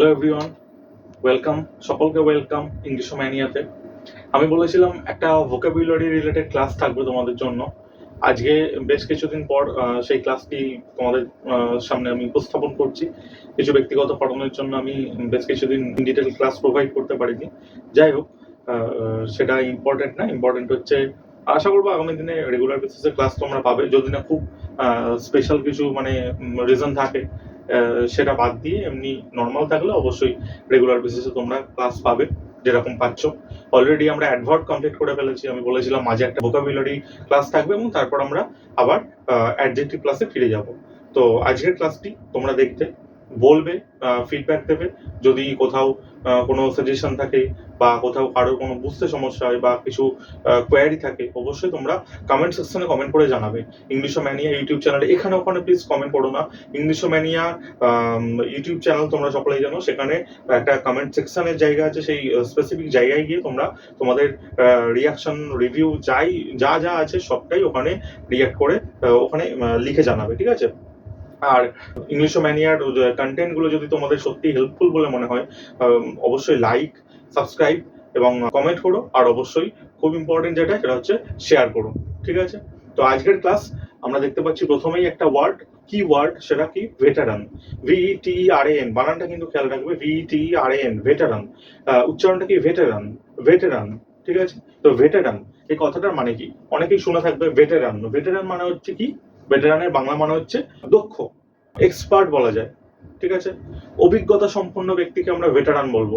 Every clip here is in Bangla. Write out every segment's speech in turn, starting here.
হ্যালো এভরিওয়ান ওয়েলকাম সকলকে ওয়েলকাম ইংলিশ ম্যানিয়াতে আমি বলেছিলাম একটা ভোকাবুলারি রিলেটেড ক্লাস থাকবে তোমাদের জন্য। আজকে বেশ কিছুদিন পর সেই ক্লাসটি তোমাদের সামনে আমি উপস্থাপন করছি। কিছু ব্যক্তিগত কারণের জন্য আমি বেশ কিছুদিন ডিটেল ক্লাস প্রোভাইড করতে পারিনি। যাই হোক সেটা ইম্পর্টেন্ট না। ইম্পর্টেন্ট হচ্ছে, আশা করব আগামী দিনে রেগুলার বেসিসে ক্লাস তোমরা পাবে। যদি না খুব স্পেশাল কিছু মানে রিজন থাকে সেটা বাদ দিয়ে এমনি নর্মাল থাকলে অবশ্যই রেগুলার বেসিসে তোমরা ক্লাস পাবে, যেরকম পাচ্ছ। অলরেডি আমরা অ্যাডভার্ট কমপ্লিট করে ফেলেছি, আমি বলেছিলাম মাঝে একটা ভোকাবুলারি ক্লাস থাকবে এবং তারপর আমরা আবার অ্যাডজেক্টিভ ক্লাসে ফিরে যাব। তো আজকের ক্লাসটি তোমরা দেখতে বলবে ফিডব্যাক দেবে। যদি কোথাও কোনো সাজেশন থাকে, বা কোথাও কারোর কোনো বুঝতে সমস্যা হয়, বা কিছু কোয়ারি থাকে, অবশ্যই তোমরা কমেন্ট সেকশনে কমেন্ট করে জানাবে। ইংলিশ ম্যানিয়া ইউটিউব চ্যানেলে এখানে ওখানে প্লিজ কমেন্ট করো না। ইংলিশ ম্যানিয়া ইউটিউব চ্যানেল তোমরা সকলেই জানো, সেখানে একটা কমেন্ট সেকশনের জায়গা আছে, সেই স্পেসিফিক জায়গায় গিয়ে তোমরা তোমাদের রিয়াকশন রিভিউ যাই, যা যা আছে, সবটাই ওখানে রিয়াক্ট করে ওখানে লিখে জানাবে, ঠিক আছে? আর ইংলিশ ম্যানিয়ার কন্টেন্টগুলো যদি তোমাদের সত্যি হেল্পফুল বলে মনে হয় অবশ্যই লাইক সাবস্ক্রাইব এবং কমেন্ট করো। আর অবশ্যই খুব ইম্পর্টেন্ট যেটা, সেটা হচ্ছে শেয়ার করো। ঠিক আছে? তো আজকের ক্লাস আমরা দেখতে পাচ্ছি প্রথমেই একটা ওয়ার্ড কি ওয়ার্ড সেটা কি? ভেটারান ভিই টি আর এন বানানটা কিন্তু খেয়াল রাখবে ভিই টি আর এন ভেটারান উচ্চারণটা কি? ভেটারান ভেটারান ঠিক আছে? তো ভেটারান এই কথাটার মানে কি? অনেকেই শুনে থাকবে ভেটারান ভেটারান মানে হচ্ছে কি? ভেটারানের বাংলা মানে হচ্ছে দক্ষ এক্সপার্ট বলা যায়, ঠিক আছে? অভিজ্ঞতা সম্পন্ন ব্যক্তিকে আমরা ভেটারান বলব,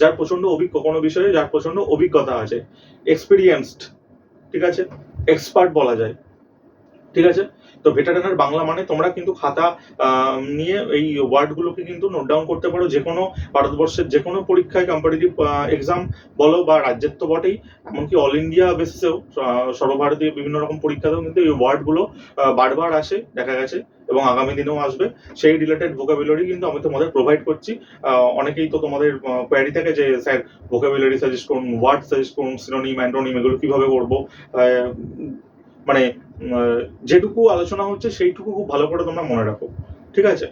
যার প্রচণ্ড অভিজ্ঞ, কোনো বিষয়ে যার প্রচণ্ড অভিজ্ঞতা আছে এক্সপিরিয়েন্সড ঠিক আছে? এক্সপার্ট বলা যায়। ঠিক আছে? তো ভেটারানের বাংলা মানে তোমরা কিন্তু খাতা নিয়ে এই ওয়ার্ডগুলোকে কিন্তু নোট ডাউন করতে পারো। যে কোনো ভারতবর্ষের যে কোনো পরীক্ষায় কম্পিটিটিভ এক্সাম বলো বা রাজ্যের তো বটেই। এমনকি অল ইন্ডিয়া বেসিসেও সর্বভারতীয় বিভিন্ন রকম পরীক্ষাতেও কিন্তু এই ওয়ার্ডগুলো বারবার আসে, দেখা গেছে, এবং আগামী দিনেও আসবে। সেই রিলেটেড ভোকাবুলারি কিন্তু আমি তোমাদের প্রোভাইড করছি। অনেকেই তো তোমাদের কোয়ারি থাকে যে, স্যার ভোকাবুলারি সাজেস্ট করুন ওয়ার্ড সাজেস্ট করুন সিনোনিম অ্যান্টোনিম এগুলো কীভাবে করব? মানে যেটুকু আলোচনা হচ্ছে সেইটুকু খুব ভালো করে তোমরা মনে রাখো। ঠিক আছে?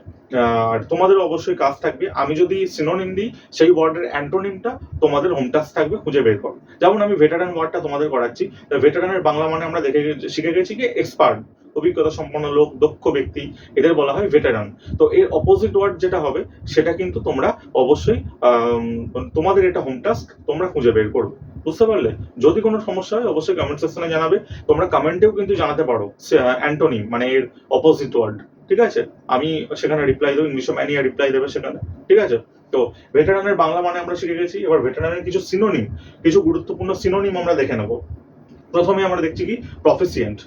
আর তোমাদের অবশ্যই কাজ থাকবে। আমি যদি সিনোনিম দিই, সেই ওয়ার্ডের অ্যান্টোনিমটা তোমাদের হোম টাস্ক থাকবে, খুঁজে বের করো। যেমন আমি ভেটারান ওয়ার্ডটা তোমাদের করাচ্ছি। ভেটারানের বাংলা মানে আমরা দেখে শিখে গেছি কি? এক্সপার্ট অভিজ্ঞতা সম্পন্ন লোক, দক্ষ ব্যক্তি, এদের বলা হয় ভেটারান তো এর অপোজিট ওয়ার্ড যেটা হবে, সেটা কিন্তু তোমরা অবশ্যই তোমাদের এটা হোম টাস্ক তোমরা খুঁজে বের করবে। বুঝতে পারলে? যদি কোনো সমস্যা হয়, অবশ্যই কমেন্ট সেকশনে জানাবে। তোমরা কমেন্টেও কিন্তু জানাতে পারো। অ্যান্টোনিম মানে এর অপোজিট ওয়ার্ড ঠিক আছে? আমি সেখানে রিপ্লাই দেবো ইংলিশে ম্যানিয়া রিপ্লাই দেবে সেখানে। ঠিক আছে? তো ভেটারানের বাংলা মানে আমরা শিখে গেছি। এবার ভেটারানের কিছু সিনোনিম কিছু গুরুত্বপূর্ণ সিনোনিম আমরা দেখে নেব। প্রথমে আমরা দেখছি কি? প্রফেসিয়েন্ট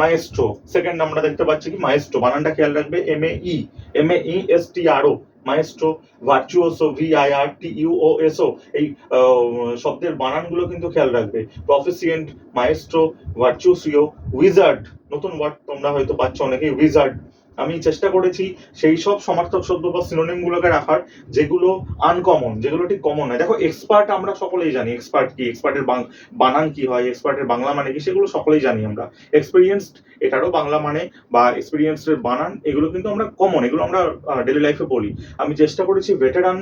মায়েস্ট্রো সেকেন্ড আমরা দেখতে পাচ্ছি কি? মায়েস্ট্রো বানানটা খেয়াল রাখবে M A E M A E S T R O maestro virtuoso V I R T U O S এই শব্দের বানানগুলো কিন্তু খেয়াল রাখবে। প্রফেসিয়েন্ট, মায়েস্ট্রো ভার্চুসিও উইজার্ড, নতুন ওয়ার্ড তোমরা হয়তো পাচ্ছ অনেকেই, উইজার্ড। আমি চেষ্টা করেছি সেই সব সমার্থক শব্দ বা সিনোনিম গুলোকে রাখার, যেগুলো আনকমন যেগুলো ঠিক কমন নয়। দেখো এক্সপার্ট আমরা সকলেই জানি এক্সপার্ট কি? এক্সপার্টের বানান কি হয়? এক্সপার্টের বাংলা মানে কি? সেগুলো সকলেই জানি আমরা। এক্সপিরিয়েন্সড এটারও বাংলা মানে বা এক্সপিরিয়েন্সের বানান, এগুলো কিন্তু আমরা কমন এগুলো আমরা ডেলি লাইফে বলি। আমি চেষ্টা করেছি ভেটারান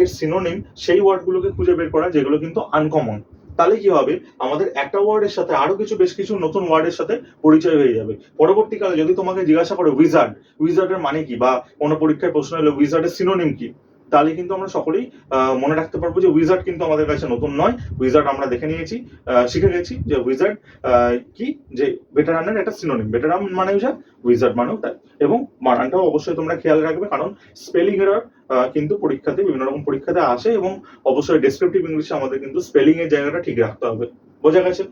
এর সিনোনিম সেই ওয়ার্ডগুলোকে খুঁজে বের করা, যেগুলো কিন্তু আনকমন তাহলে কি হবে? আমাদের একটা ওয়ার্ডের সাথে আরও কিছু বেশ কিছু নতুন ওয়ার্ডের সাথে পরিচয় হয়ে যাবে। পরবর্তীকালে যদি তোমাকে জিজ্ঞাসা করে উইজার্ড উইজার্ডের মানে কি? বা কোনো পরীক্ষায় প্রশ্ন এলো উইজার্ডের সিনোনিম কি? তাহলে কিন্তু আমরা সকলেই মনে রাখতে পারব যে উইজার্ড কিন্তু আমাদের কাছে নতুন নয়। উইজার্ড আমরা দেখে নিয়েছি শিখে গেছি যে উইজার্ড কি? যে ভেটারানের একটা সিনোনিম ভেটারান মানেও যা উইজার্ড মানেও তাই এবং বানানটাও অবশ্যই তোমরা খেয়াল রাখবে, কারণ স্পেলিং এরর কিন্তু পরীক্ষাতে, বিভিন্ন রকম পরীক্ষাতে আসে এবং অবশ্যই ডেসক্রিপটিভ ইংলিশে আমাদের কিন্তু স্পেলিং এর জায়গাটা ঠিক রাখতে হবে। বোঝা গেছে?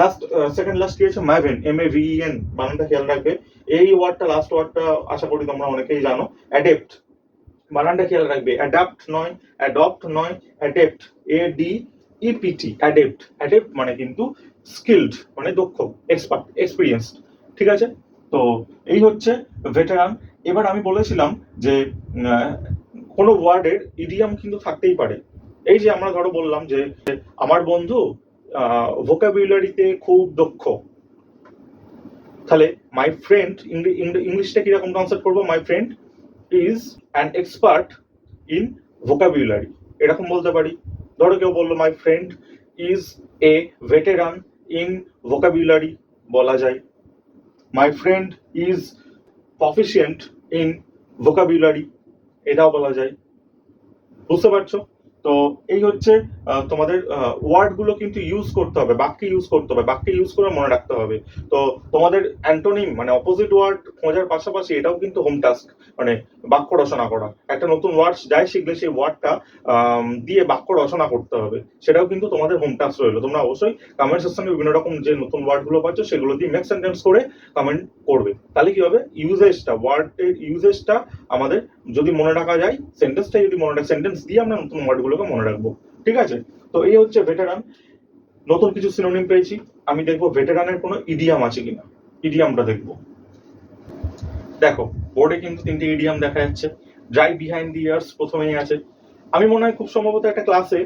লাস্ট সেকেন্ড লাস্ট কি হচ্ছে ম্যাভেন এম এ ভিএন বানানটা খেয়াল রাখবে। এই ওয়ার্ডটা লাস্ট ওয়ার্ডটা আশা করি তোমরা অনেকেই জানো। অ্যাডেপ্ট বানানটা খেয়াল রাখবে অ্যাডাপ্ট নয় অ্যাডপ্ট নয় adept A D E P T adept adept মানে কিন্তু স্কিলড মানে দক্ষ এক্সপার্ট এক্সপিরিয়েন্সড ঠিক আছে? তো এই হচ্ছে ভেটারান এবার আমি বলেছিলাম যে কোনো ওয়ার্ডের ইডিয়াম কিন্তু থাকতেই পারে। এই যে আমরা ধরো বললাম যে, আমার বন্ধু ভোকাবুলারিতে খুব দক্ষ। তাহলে মাই ফ্রেন্ড ইংলিশটা কীরকম ট্রান্সলেট করব? My friend is an expert in vocabulary এরকম বলতে পারি। ধরো কেউ বলল my friend is a veteran in vocabulary বলা যায়। My friend is proficient in vocabulary এটাও বলা যায়। বুঝতে পারছ? তো এই হচ্ছে তোমাদের ওয়ার্ডগুলো কিন্তু ইউজ করতে হবে, বাক্যে ইউজ করতে হবে, বাক্যে ইউজ করে মনে রাখতে হবে। তো তোমাদের অ্যান্টোনিম মানে অপোজিট ওয়ার্ড খোঁজার পাশাপাশি এটাও কিন্তু হোম টাস্ক মানে বাক্য রচনা করা। একটা নতুন ওয়ার্ড যাই শিখলে সেই ওয়ার্ডটা দিয়ে বাক্য রচনা করতে হবে। সেটাও কিন্তু তোমাদের হোম টাস্ক রইল। তোমরা অবশ্যই কমেন্ট সেকশনে বিভিন্ন রকম যে নতুন ওয়ার্ডগুলো পাচ্ছ, সেগুলো দিয়ে মেক সেন্টেন্স করে কমেন্ট করবে। তাহলে কি হবে? ইউজেসটা ওয়ার্ডের ইউজেসটা আমাদের যদি মনে রাখা যায় সেন্টেন্সটা যদি মনে রাখা সেন্টেন্স দিয়ে আমরা নতুন ওয়ার্ডগুলোকে মনে রাখব। ঠিক আছে? তো এই হচ্ছে ভেটারান নতুন কিছু সিনোনিম পেয়েছি। আমি দেখব ভেটারানের কোনো ইডিয়াম আছে কিনা। ইডিয়ামটা দেখব। দেখো বোর্ডে কিন্তু তিনটে ইডিয়াম দেখা যাচ্ছে। ড্রাই বিহাইন্ড দি ইয়ার্স প্রথমেই আছে। আমি মনে হয় খুব সম্ভবত একটা ক্লাসে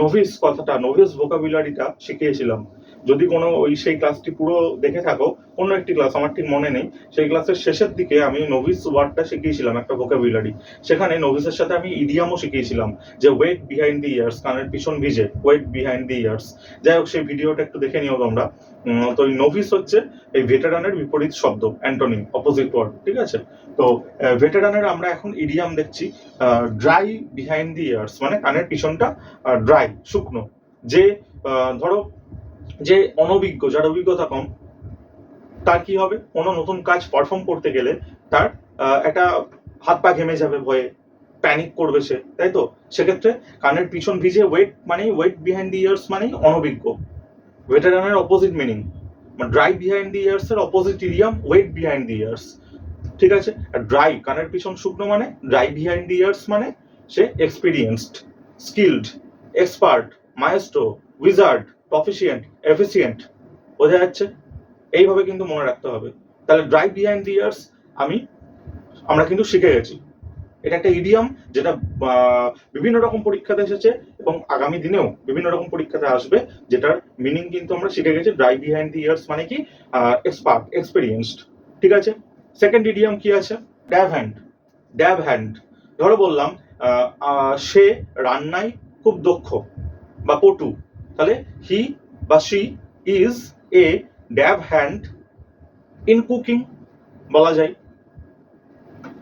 নোভিস কথাটা নোভিস ভোকাবুলারিটা শিখিয়েছিলাম। যদি কোনো ওই সেই ক্লাসটি পুরো দেখে থাকো, অন্য একটি ক্লাস আমার ঠিক মনে নেই। সেই ক্লাসের শেষের দিকে আমি নোভিস ওয়ার্ডটা শিখিয়েছিলাম, একটা ভোকাবুলারি সেখানে নোভিসের সাথে আমি ইডিয়ামও শিখিয়েছিলাম, যে ওয়েট বিহাইন্ড দি ইয়ার্স কানের পিছন ভিজে ওয়েট বিহাইন্ড দি ইয়ার্স যাই হোক, সেই ভিডিওটা একটু দেখে নিও তোমরা। তো এই নোভিস হচ্ছে এই ভেটারানের বিপরীত শব্দ অ্যান্টোনিম অপোজিট ওয়ার্ড ঠিক আছে? তো ভেটারানের আমরা এখন ইডিয়াম দেখছি ড্রাই বিহাইন্ড দি ইয়ার্স মানে কানের পিছনটা ড্রাই শুকনো। যে ধরো যে অনভিজ্ঞ, যার অভিজ্ঞতা কম, তার কি হবে? কোনো নতুন কাজ পারফর্ম করতে গেলে তার একটা হাত পা ঘেমে যাবে ভয়ে প্যানিক করবে সে, তাই তো? সেক্ষেত্রে কানের পিছন ভিজে ওয়েট মানে ওয়েট বিহাইন্ড দি ইয়ার্স মানে অনভিজ্ঞ। ভেটারানের opposite meaning dry behind the ears এর opposite idiom wet behind the ears ঠিক আছে? আর ড্রাই কানের পিছন শুকনো মানে ড্রাই বিহাইন্ড দি ইয়ার্স মানে সে experienced skilled expert maestro wizard proficient efficient বোঝা যাচ্ছে? এইভাবে কিন্তু মনে রাখতে হবে। তাহলে ড্রাইভ বিহাইন্ড দি ইয়ার্স আমি, আমরা কিন্তু শিখে গেছি। এটা একটা ইডিয়াম যেটা বিভিন্ন রকম পরীক্ষাতে এসেছে এবং আগামী দিনেও বিভিন্ন রকম পরীক্ষাতে আসবে, যেটার মিনিং কিন্তু আমরা শিখে গেছি ড্রাইভ বিহাইন্ড দি ইয়ার্স মানে কি? এক্সপার্ট এক্সপিরিয়েন্সড ঠিক আছে? সেকেন্ড ইডিয়াম কি আছে? ড্যাব হ্যান্ড ড্যাব হ্যান্ড ধরো বললাম সে রান্নায় খুব দক্ষ বা পটু। তাহলে হি বা she is a dab hand in cooking বলা যায়।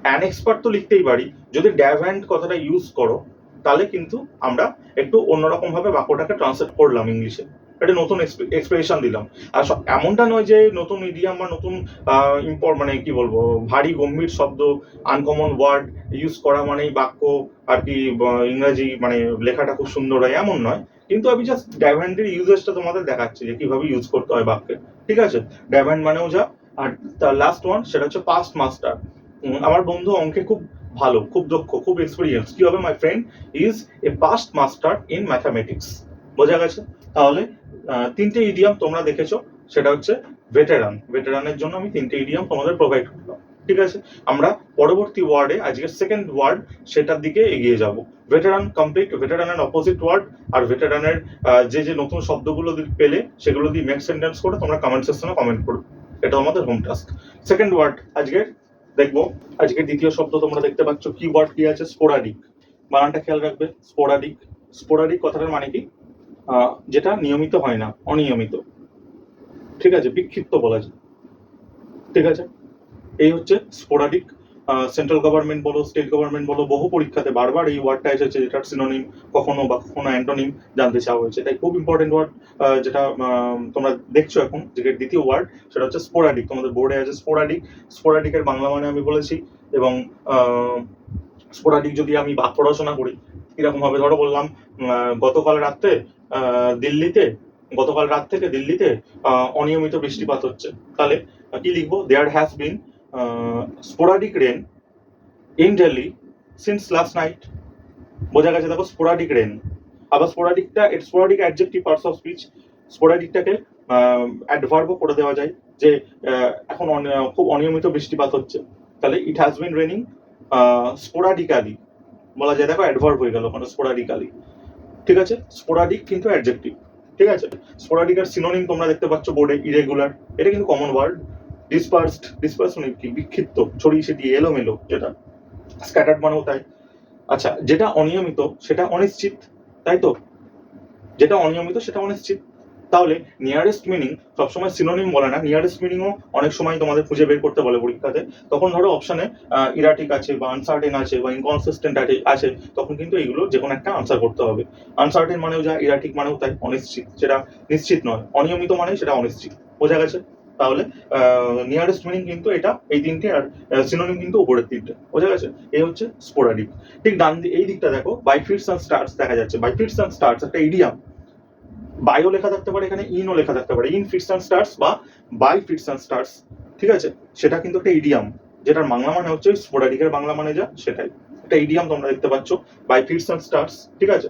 অ্যান এক্সপার্ট তো লিখতেই পারি। যদি ড্যাব হ্যান্ড কথাটা ইউজ করো, তাহলে কিন্তু আমরা একটু অন্যরকম ভাবে বাক্যটাকে ট্রান্সলেট করলাম ইংলিশে। একটা নতুন এক্সপ্রেশন দিলাম। আর এমনটা নয় যে নতুন মিডিয়াম বা নতুন মানে কি বলব, ভারী গম্ভীর শব্দ আনকমন ওয়ার্ড ইউজ করা মানেই বাক্য আর কি ইংরাজি মানে লেখাটা খুব সুন্দর হয়, এমন নয়। কিন্তু আমি জাস্ট ড্যাভহ্যান্ডের ইউজেসটা তোমাদের দেখাচ্ছি যে কীভাবে ইউজ করতে হয় বাক্যে। ঠিক আছে? ড্যাভহ্যান্ড মানেও যা, আর তার লাস্ট ওয়ান সেটা হচ্ছে পাস্ট মাস্টার আমার বন্ধু অঙ্কে খুব ভালো, খুব দক্ষ, খুব এক্সপিরিয়েন্স কি হবে my friend is a past master in mathematics বোঝা গেছে? তাহলে তিনটে ইডিয়াম তোমরা দেখেছ, সেটা হচ্ছে ভেটেরান ভেটেরানের জন্য আমি তিনটে ইডিয়াম তোমাদের প্রোভাইড করলাম। ঠিক আছে? আমরা পরবর্তী ওয়ার্ডে আজকের সেকেন্ড ওয়ার্ড সেটার দিকে এগিয়ে যাব। ভেটেরান কমপ্লিট ভেটেরানের অপোজিট ওয়ার্ড আর ভেটেরানের যে যে নতুন শব্দগুলো পেলে, সেগুলো দিয়ে মেক সেন্টেন্স করে তোমরা কমেন্ট সেকশনে কমেন্ট করো। এটা আমাদের হোম টাস্ক সেকেন্ড ওয়ার্ড আজকের, দেখব, আজকের দ্বিতীয় শব্দ তোমরা দেখতে পাচ্ছ। কি ওয়ার্ড কি আছে? স্পোরাডিক বানানটা খেয়াল রাখবে। স্পোরাডিক স্পোরাডিক কথাটার মানে কি? যেটা নিয়মিত হয় না, অনিয়মিত। ঠিক আছে? বিক্ষিপ্ত বলা যায়। ঠিক আছে? এই হচ্ছে স্পোরাডিক সেন্ট্রাল গভর্নমেন্ট বলো স্টেট গভর্নমেন্ট বলো, বহু পরীক্ষাতে বারবার এই ওয়ার্ডটা এসেছে যেটার সিনোনিম কখনো বা কখনো অ্যান্টোনিম জানতে চাওয়া হয়েছে। তাই খুব ইম্পর্টেন্ট ওয়ার্ড যেটা তোমরা দেখছ এখন যেটা দ্বিতীয় ওয়ার্ড সেটা হচ্ছে স্পোরাডিক তোমাদের বোর্ডে আছে স্পোরাডিক স্পোরাডিকের বাংলা মানে আমি বলেছি এবং স্পোরাডিক যদি আমি বাক্য রচনা করি কীরকম ভাবে ধরো বললাম গতকাল রাত্রে দিল্লিতে, গতকাল রাত থেকে দিল্লিতে অনিয়মিত বৃষ্টিপাত হচ্ছে। তাহলে কি লিখব? There has been sporadic rain in Delhi since last night বোঝা গেছে দেখো স্পোরাডিক রেন আবার স্পোরাডিকটা sporadic adjective parts of speech স্পোরাডিকটাকে অ্যাডভার্বও করে দেওয়া যায় যে এখন খুব অনিয়মিত বৃষ্টিপাত হচ্ছে। তাহলে ইট হ্যাজ বিন রেনিং স্পোরাডিক্যালি বলা যায় দেখো অ্যাডভার্ব হয়ে গেল ওখানে স্পোরাডিক্যালি ঠিক আছে? স্পোরাডিক কিন্তু অ্যাডজেক্টিভ ঠিক আছে? স্পোরাডিক আর সিনোনিম তোমরা দেখতে পাচ্ছ বোর্ডে ইরেগুলার এটা কিন্তু কমন ওয়ার্ড ডিসপার্সড ডিসপার্স মানে কি? বিক্ষিপ্ত, ছড়িয়ে ছিটিয়ে, এলোমেলো যেটা। স্ক্যাটার্ড মানেও তাই। আচ্ছা যেটা অনিয়মিত, সেটা অনিশ্চিত, তাই তো? যেটা অনিয়মিত, সেটা অনিশ্চিত। তাহলে নিয়ারেস্ট মিনিং সবসময় সিনোনিম বলে না। নিয়ারেস্ট মিনিংও অনেক সময় তোমাদের খুঁজে বের করতে বলে পরীক্ষাতে। তখন ধরো অপশনে ইরাটিক আছে বা আনসার্টেন আছে বা ইনকনসিস্টেন্ট আছে তখন কিন্তু এইগুলো যে কোনো একটা আনসার করতে হবে। আনসার্টেন মানেও যা ইরাটিক মানেও তাই, অনিশ্চিত। যেটা নিশ্চিত নয়। অনিয়মিত মানে সেটা অনিশ্চিত। বোঝা গেছে? তাহলে নিয়ারেস্ট মিনিং কিন্তু এটা, এই তিনটে আর সিনোনিম কিন্তু উপরের তিনটে। বোঝা গেছে? এই হচ্ছে স্পোরাডিক ঠিক ডান এই দিকটা দেখো বাইফিটস অ্যান্ড স্টার্স দেখা যাচ্ছে। বাইফিটস অ্যান্ড স্টার্স একটা ইডিয়াম বায়ো লেখা থাকতে পারে, এখানে ইনও লেখা থাকতে পারে। ইন ফিটস অ্যান্ড স্টার্স বা বাই ফিটস অ্যান্ড স্টার্স ঠিক আছে? সেটা কিন্তু একটা ইডিয়াম যেটার বাংলা মানে হচ্ছে স্পোরাডিকের বাংলা মানে যা, সেটাই। একটা ইডিয়াম তোমরা দেখতে পাচ্ছ বাই ফিটস অ্যান্ড স্টার্স ঠিক আছে?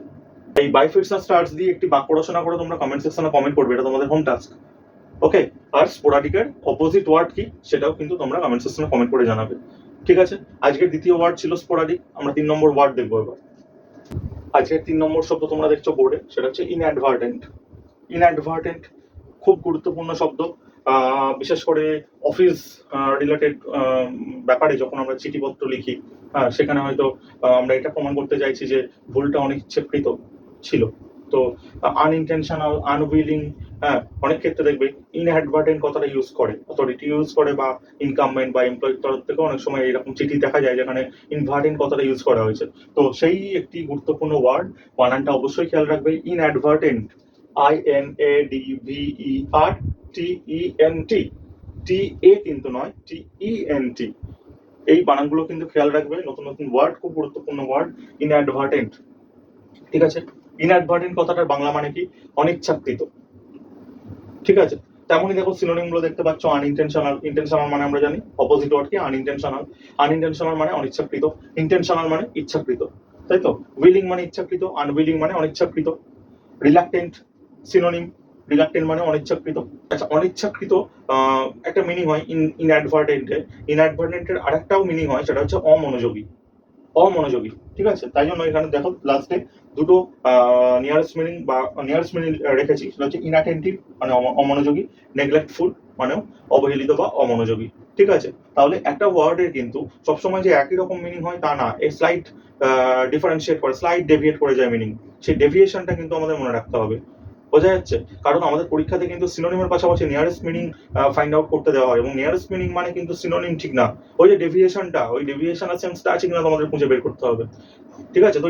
এই বাই ফিটস অ্যান্ড স্টার্স দিয়ে একটি বাক্য রচনা করে, তোমরা কমেন্ট সেকশনে কমেন্ট করবে, এটা তোমাদের হোম টাস্ক ওকে আর স্পোরাডিকের অপোজিট ওয়ার্ড কি, সেটাও কিন্তু তোমরা কমেন্ট সেকশনে কমেন্ট করে জানাবে। ঠিক আছে? আজকের দ্বিতীয় ওয়ার্ড ছিল স্পোরাডিক আমরা তিন নম্বর ওয়ার্ড দেখব এবার। আজকের তিন নম্বর শব্দ তোমরা দেখছ বোর্ডে সেটা হচ্ছে ইনঅ্যাডভার্টেন্ট ইনঅ্যাডভার্টেন্ট খুব গুরুত্বপূর্ণ শব্দ। বিশেষ করে অফিস রিলেটেড ব্যাপারে যখন আমরা চিঠিপত্র লিখি হ্যাঁ, সেখানে হয়তো আমরা এটা প্রমাণ করতে চাইছি যে ভুলটা অনেক ইচ্ছাকৃত ছিল। তো আনইনটেনশনাল আনউইলিং হ্যাঁ অনেক ক্ষেত্রে দেখবে ইনঅ্যাডভার্টেন্ট কথাটা ইউজ করে। অথরিটি ইউজ করে বা ইনকামমেন্ট বা এমপ্লয়ির তরফ থেকে অনেক সময় এরকম চিঠি দেখা যায় যেখানে ইনভার্টেন্ট কথাটা ইউজ করা হয়েছে। তো সেই একটি গুরুত্বপূর্ণ ওয়ার্ড বানানটা অবশ্যই খেয়াল রাখবে inadvertent I N A D V E R T E N T T A কিন্তু নয় টি ই এন টি এই বানানগুলো কিন্তু খেয়াল রাখবে, নতুন নতুন ওয়ার্ড খুব গুরুত্বপূর্ণ ওয়ার্ড ইনঅ্যাডভার্টেন্ট ঠিক আছে? ইন ইনঅ্যাডভার্টেন্ট কথাটার বাংলা মানে কি? অনিচ্ছাকৃত। ঠিক আছে? তেমনই দেখো সিনোনিমগুলো দেখতে পাচ্ছ আনইনটেনশনাল ইন্টেনশনাল মানে আমরা জানি অপোজিট ওয়ার্ড কি? আনইনটেনশনাল আনইনটেনশনাল মানে অনিচ্ছাকৃত ইন্টেনশনাল মানে ইচ্ছাকৃত। তাই তো? উইলিং মানে ইচ্ছাকৃত আনউইলিং মানে অনিচ্ছাকৃত। রিলাক্টেন্ট সিনোনিম রিলাক্টেন্ট মানে অনিচ্ছাকৃত। আচ্ছা অনিচ্ছাকৃত একটা মিনিং হয় ইন ইনঅ্যাডভার্টেন্টে ইনঅ্যাডভার্টেন্টের আরেকটাও মিনিং হয়, সেটা হচ্ছে অমনোযোগী। অমনোযোগী, ঠিক আছে? তাই জন্য এখানে দেখো লাস্টে দুটো নিয়ারেস্ট মিনিং বা নিয়ারেস্ট মিনিং রেখেছি, সেটা হচ্ছে ইনঅ্যাটেন্টিভ মানে অম- অমনোযোগী নেগলেক্টফুল মানেও অবহেলিত বা অমনোযোগী, ঠিক আছে? তাহলে একটা ওয়ার্ডের কিন্তু সবসময় যে একই রকম মিনিং হয় তা না এই স্লাইট ডিফারেন্সিয়েট করে স্লাইট ডেভিয়েট করে যায় মিনিং সেই ডেভিয়েশনটা কিন্তু আমাদের মনে রাখতে হবে। বোঝা যাচ্ছে। কারণ আমাদের পরীক্ষাতে কিন্তু সিনোনিমের পাশাপাশি নিয়ারেস্ট মিনিং ফাইন্ড আউট করতে দেওয়া হয়। এবং নিয়ারেস্ট মিনিং মানে কিন্তু সিনোনিম ঠিক না। ওই যে ডেভিয়েশনটা ওই ডেভিয়েশন আর সেন্সটা আছে কিনা তোমাদের খুঁজে বের করতে হবে। ঠিক আছে? তো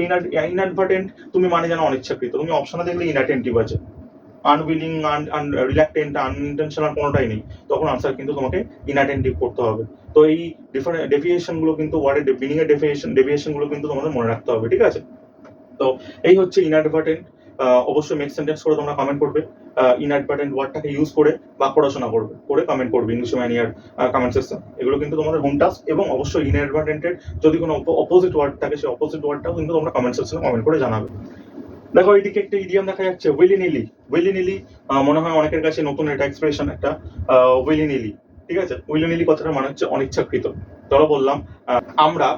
ইনঅ্যাডভার্টেন্ট তুমি মানে জানো অনিচ্ছাকৃত। তুমি অপশনে দেখলে ইনঅ্যাটেন্টিভ আছে। আনউইলিং আন রিল্যাক্টেন্ট আনইনটেনশনাল কোনোটাই নেই। তখন আনসার কিন্তু তোমাকে ইনঅ্যাটেন্টিভ করতে হবে। তো এই ডিফারেন্ট ডেভিয়েশনগুলো কিন্তু ওয়ার্ডের মিনিং এর ডেভিয়েশন ডেভিয়েশনগুলো কিন্তু তোমাদের মনে রাখতে হবে। ঠিক আছে? তো এই হচ্ছে ইনঅ্যাডভার্টেন্ট অবশ্যই মেক সেন্টেন্স করে তোমরা কমেন্ট করবে। ইনঅ্যাডভার্টেন্ট ওয়ার্ডটাকে ইউজ করে বা পড়াশোনা করবে, করে কমেন্ট করবে ইংলিশ ম্যানিয়ার কমেন্ট সেকশন এগুলো কিন্তু তোমাদের হোম টাস্ক এবং অবশ্যই ইনঅ্যাডভার্টেন্টের যদি কোনো অপোজিট ওয়ার্ড থাকে, সেই অপোজিট ওয়ার্ডটাও কিন্তু তোমরা কমেন্ট সেকশনে কমেন্ট করে জানাবে। দেখো, এইদিকে একটা ইডিয়াম দেখা যাচ্ছে উইলি নিলি উইলি নিলি মনে হয় অনেকের কাছে নতুন এটা এক্সপ্রেশন একটা উইলি নিলি ঠিক আছে? উইলি নিলি কথাটা মানে হচ্ছে অনিচ্ছাকৃত। ধরো বললাম আমরা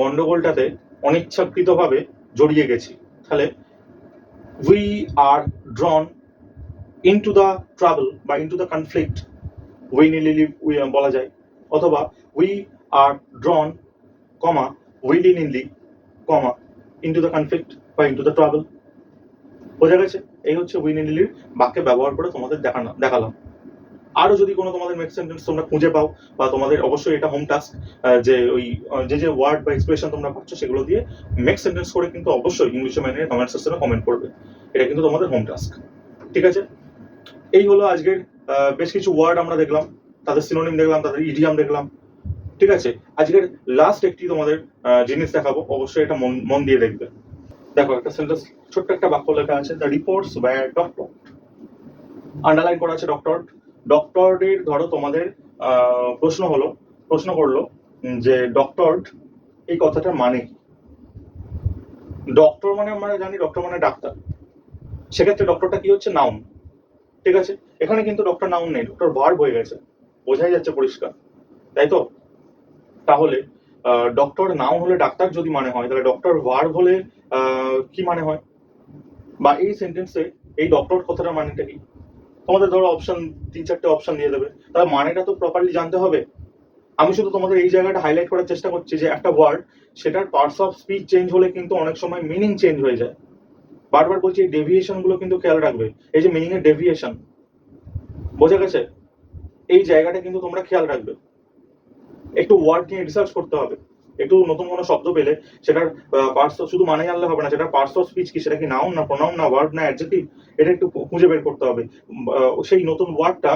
গন্ডগোলটাতে অনিচ্ছাকৃতভাবে জড়িয়ে গেছি। তাহলে we are drawn into the travel বা into the conflict willy nilly বলা যায়, অথবা we are drawn comma willy nilly comma into the conflict বা ইনটু দ্য ট্রাভেল বোঝা গেছে? এই হচ্ছে উইন লিলির বাক্যে ব্যবহার করে তোমাদের দেখানো, দেখালাম। আরও যদি কোনো তোমাদের মেক সেন্টেন্স তোমরা খুঁজে পাও, বা তোমাদের অবশ্যই এটা হোম টাস্ক যে ওই যে যে ওয়ার্ড বা এক্সপ্রেশন তোমরা পাচ্ছ সেগুলো দিয়ে মেক সেন্টেন্স করে কিন্তু অবশ্যই ইংলিশে ম্যানের কমেন্ট সেকশনে কমেন্ট করবে। এটা কিন্তু তোমাদের হোম টাস্ক ঠিক আছে? এই হলো আজকের বেশ কিছু ওয়ার্ড আমরা দেখলাম, তাদের সিনোনিম দেখলাম, তাদের ইডিয়াম দেখলাম। ঠিক আছে? আজকের লাস্ট একটি তোমাদের জিনিস দেখাবো, অবশ্যই এটা মন মন দিয়ে দেখবে। দেখো, একটা সেন্টেন্স ছোট্ট একটা বাক্য লেখা আছে the reports were doctor underline করা আছে ডক্টর ডক্টরের ধরো তোমাদের প্রশ্ন হলো, প্রশ্ন করল যে ডক্টর এই কথাটার মানে কি? ডক্টর মানে আমরা জানি ডক্টর মানে ডাক্তার। সেক্ষেত্রে ডক্টরটা কি হচ্ছে? নাউন ঠিক আছে? এখানে কিন্তু ডক্টর নাউন নেই ডক্টর ভার্ব হয়ে গেছে। বোঝাই যাচ্ছে পরিষ্কার। তাই তো? তাহলে ডক্টর নাউন হলে ডাক্তার যদি মানে হয়, তাহলে ডক্টর ভার্ব হলে কি মানে হয়? বা এই সেন্টেন্সে এই ডক্টর কথাটা মানেটা কি? তোমাদের ধরো অপশন তিন চারটে অপশন দিয়ে দেবে। তাহলে মানেটা তো প্রপারলি জানতে হবে। আমি শুধু তোমাদের এই জায়গাটা হাইলাইট করার চেষ্টা করছি যে একটা ওয়ার্ড সেটার পার্টস অফ স্পিচ চেঞ্জ হলে কিন্তু অনেক সময় মিনিং চেঞ্জ হয়ে যায়। বারবার বলছি, এই ডেভিয়েশনগুলো কিন্তু খেয়াল রাখবে। এই যে মিনিং এর ডেভিয়েশন বোঝা গেছে? এই জায়গাটা কিন্তু তোমরা খেয়াল রাখবে। একটু ওয়ার্ড নিয়ে রিসার্চ করতে হবে। একটু নতুন কোনো শব্দ পেলে সেটার পার্টস শুধু মানে জানলে হবে না, সেটা পার্টস অফ স্পিচ কি, সেটা কি নাউন না প্রোনাউন না ওয়ার্ড না অ্যাডজেক্টিভ এটা একটু খুঁজে বের করতে হবে। সেই নতুন ওয়ার্ডটা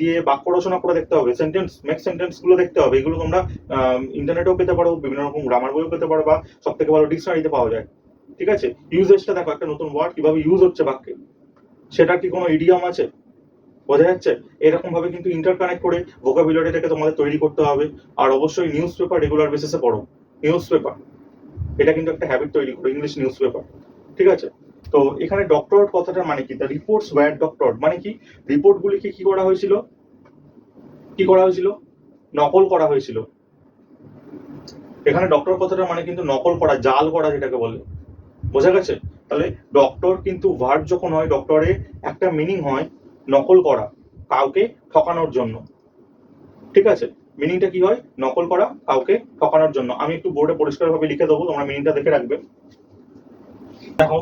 দিয়ে বাক্য রচনা করে দেখতে হবে। সেন্টেন্স মেক সেন্টেন্সগুলো দেখতে হবে। এগুলো তোমরা ইন্টারনেটেও পেতে পারো, বিভিন্ন রকম গ্রামার বইও পেতে পারো বা সব থেকে ভালো ডিকশনারিতে পাওয়া যায়। ঠিক আছে? ইউজেসটা দেখো, একটা নতুন ওয়ার্ড কীভাবে ইউজ হচ্ছে বাক্যে? সেটার কি কোনো ইডিয়াম আছে? বোঝা যাচ্ছে? এরকম ভাবে কিন্তু ইন্টারকানেক্ট করে ভোকাবুলারিটাকে তোমাদের তৈরি করতে হবে। আর অবশ্যই নিউজ পেপার রেগুলার বেসিসে পড়ো। নিউজ পেপার এটা কিন্তু একটা হ্যাবিট তৈরি করো ইংলিশ নিউজ পেপার ঠিক আছে? তো এখানে ডক্টর কথাটার মানে কি? দ্য রিপোর্টস ওয়ার ডক্টর মানে কি? রিপোর্টগুলিকে কি করা হয়েছিল? কি করা হয়েছিল? নকল করা হয়েছিল। এখানে ডক্টর কথাটা মানে কিন্তু নকল করা, জাল করা যেটাকে বলে। বোঝা গেছে? তাহলে ডক্টর কিন্তু ভার্ব যখন হয় ডক্টরে একটা মিনিং হয় নকল করা কাউকে ঠকানোর জন্য। ঠিক আছে? মিনিংটা কি হয়? নকল করা কাউকে ঠকানোর জন্য। আমি একটু বোর্ডে পরিষ্কারভাবে লিখে দেবো, তোমরা মিনিংটা দেখে রাখবে। দেখো,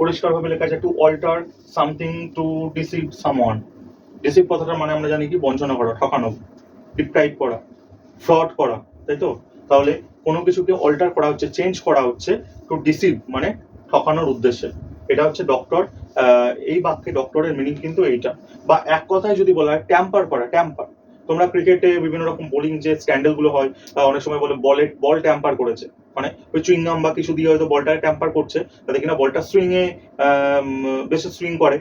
পরিষ্কারভাবে লেখা আছে to alter something to deceive someone deceive কথাটার মানে আমরা জানি কি? বঞ্চনা করা, ঠকানো ডিপ্রাইভ করা ফ্রড করা, তাই তো? তাহলে কোনো কিছুকে অল্টার করা হচ্ছে চেঞ্জ করা হচ্ছে টু ডিসিভ মানে ঠকানোর উদ্দেশ্যে। এটা হচ্ছে ডক্টর এই বাক্যে ডক্টরের মিনিং কিন্তু এইটা। বা এক কথায় যদি বলা হয় ট্যাম্পার করা ট্যাম্পার তোমরা ক্রিকেটে বিভিন্ন রকম বোলিং যে স্ক্যান্ডেলগুলো হয় অনেক সময় বলে বলে বল ট্যাম্পার করেছে। মানে ওই চুইংগাম বা কিছু দিয়ে হয়তো বলটা ট্যাম্পার করছে, তাতে কিনা বলটা সুইং এ বেশি সুইং করে।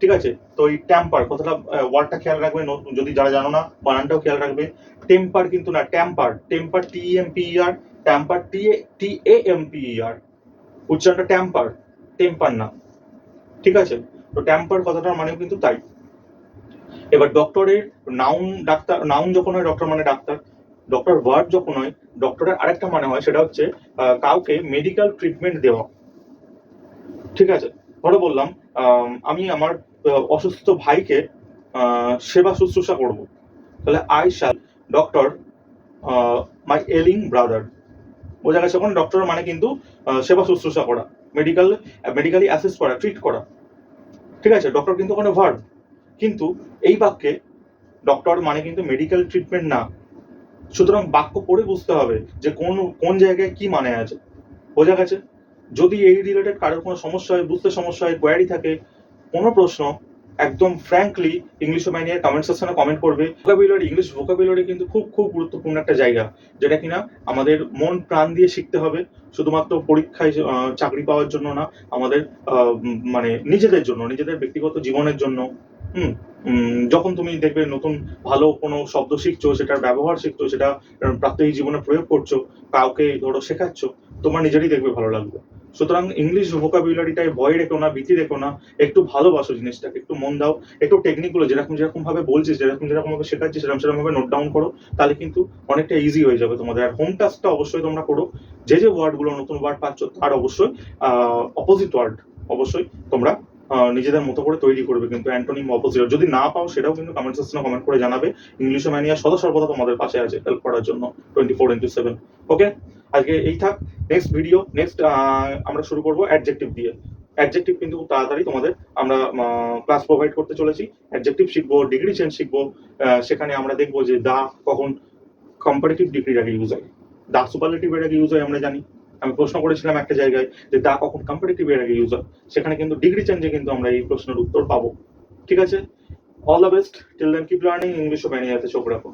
ঠিক আছে? তো এই ট্যাম্পার কথাটা ওয়ার্ডটা খেয়াল রাখবে। যদি যারা জানো না, বানানটাও খেয়াল রাখবে। টেম্পার কিন্তু না tamper temper T M P R tamper T A T A M P R উচ্চারণটা ট্যাম্পার টেম্পার না। ঠিক আছে? তো ট্যাম্পার কথাটার মানে কিন্তু তাই। এবার ডক্টরের নাউন ডাক্তার নাউন যখন হয় ডক্টর মানে ডাক্তার। ডক্টর ওয়ার্ড যখন হয় ডক্টরের আরেকটা মানে হয় সেটা হচ্ছে কাউকে মেডিকেল ট্রিটমেন্ট দেওয়া। ঠিক আছে? ধরো বললাম আম, আমি আমার অসুস্থ ভাইকে সেবা শুশ্রূষা করব। তাহলে আই শাল ডক্টর মাই এলিং ব্রাদার বোঝা গেছে ওখানে ডক্টর মানে কিন্তু সেবা শুশ্রূষা করা। মেডিকেল মেডিকেলি অ্যাসেস করা ট্রিট করা। ঠিক আছে? ডক্টর কিন্তু ওখানে ভার্ব কিন্তু এই বাক্যে ডক্টর মানে কিন্তু মেডিকেল ট্রিটমেন্ট না। সুতরাং বাক্য পড়ে বুঝতে হবে যে কোন কোন জায়গায় কি মানে আছে। বোঝা গেছে? যদি এই রিলেটেড কারোর কোনো সমস্যা হয়, বুঝতে সমস্যা হয় কোয়ারি থাকে, কোনো প্রশ্ন একদম ফ্র্যাঙ্কলি ইংলিশ ম্যানিয়ার কমেন্ট সেকশনে কমেন্ট করবে। ভোকাবুলারি ইংলিশ ভোকাবুলারি কিন্তু খুব খুব গুরুত্বপূর্ণ একটা জায়গা, যেটা কিনা আমাদের মন প্রাণ দিয়ে শিখতে হবে, শুধুমাত্র পরীক্ষায় চাকরি পাওয়ার জন্য না, আমাদের মানে নিজেদের জন্য, নিজেদের ব্যক্তিগত জীবনের জন্য। হুম যখন তুমি দেখবে নতুন ভালো কোনো শব্দ শিখছো সেটার ব্যবহার শিখছো, সেটা প্রাত্যহিক জীবনে প্রয়োগ করছ, কাউকে ধরো শেখাচ্ছ, তোমার নিজেরই দেখবে ভালো লাগবে। সুতরাং ইংলিশ ভোকাবুলারিটাই ভয় রেখো না, ভীতি রেখো না, একটু ভালোবাসো জিনিসটাকে, একটু মন দাও, একটু টেকনিকগুলো যেরকম যেরকম ভাবে বলছিস, যেরকম যেরকম ভাবে শেখাচ্ছিস, সেরকম সেরকম ভাবে নোট ডাউন করো, তাহলে কিন্তু অনেকটা ইজি হয়ে যাবে তোমাদের। আর হোম টাস্কটা অবশ্যই তোমরা করো, যে যে ওয়ার্ডগুলো নতুন ওয়ার্ড পাচ্ছ, তার অবশ্যই অপোজিট ওয়ার্ড অবশ্যই তোমরা নিজেদের মতো করে তৈরি করবে কিন্তু অ্যান্টোনিম অপোজিট যদি না পাও, সেটাও কিন্তু কমেন্ট সেকশনে কমেন্ট করে জানাবে। ইংলিশ ম্যানিয়া সদা সর্বদা তোমাদের পাশে আছে হেল্প করার জন্য twenty four into seven okay আজকে এই থাক নেক্সট ভিডিও নেক্সট আমরা শুরু করব অ্যাডজেক্টিভ দিয়ে। অ্যাডজেক্টিভ কিন্তু খুব তাড়াতাড়ি তোমাদের আমরা ক্লাস প্রোভাইড করতে চলেছি। অ্যাডজেক্টিভ শিখব ডিগ্রি চেঞ্জ শিখব সেখানে আমরা দেখব যে দা কখন কম্পারেটিভ ডিগ্রির আগে ইউজ হয়। দা সুপারলেটিভের আগে ইউজ হয় আমরা জানি। আমি প্রশ্ন করেছিলাম একটা জায়গায় যে দা কখন কম্পারেটিভ এর আগে ইউজ হয়। সেখানে কিন্তু ডিগ্রি চেঞ্জে কিন্তু আমরা এই প্রশ্নের উত্তর পাবো। ঠিক আছে? All the best till then keep learning English ও ম্যানিয়াতে চোখ রাখো।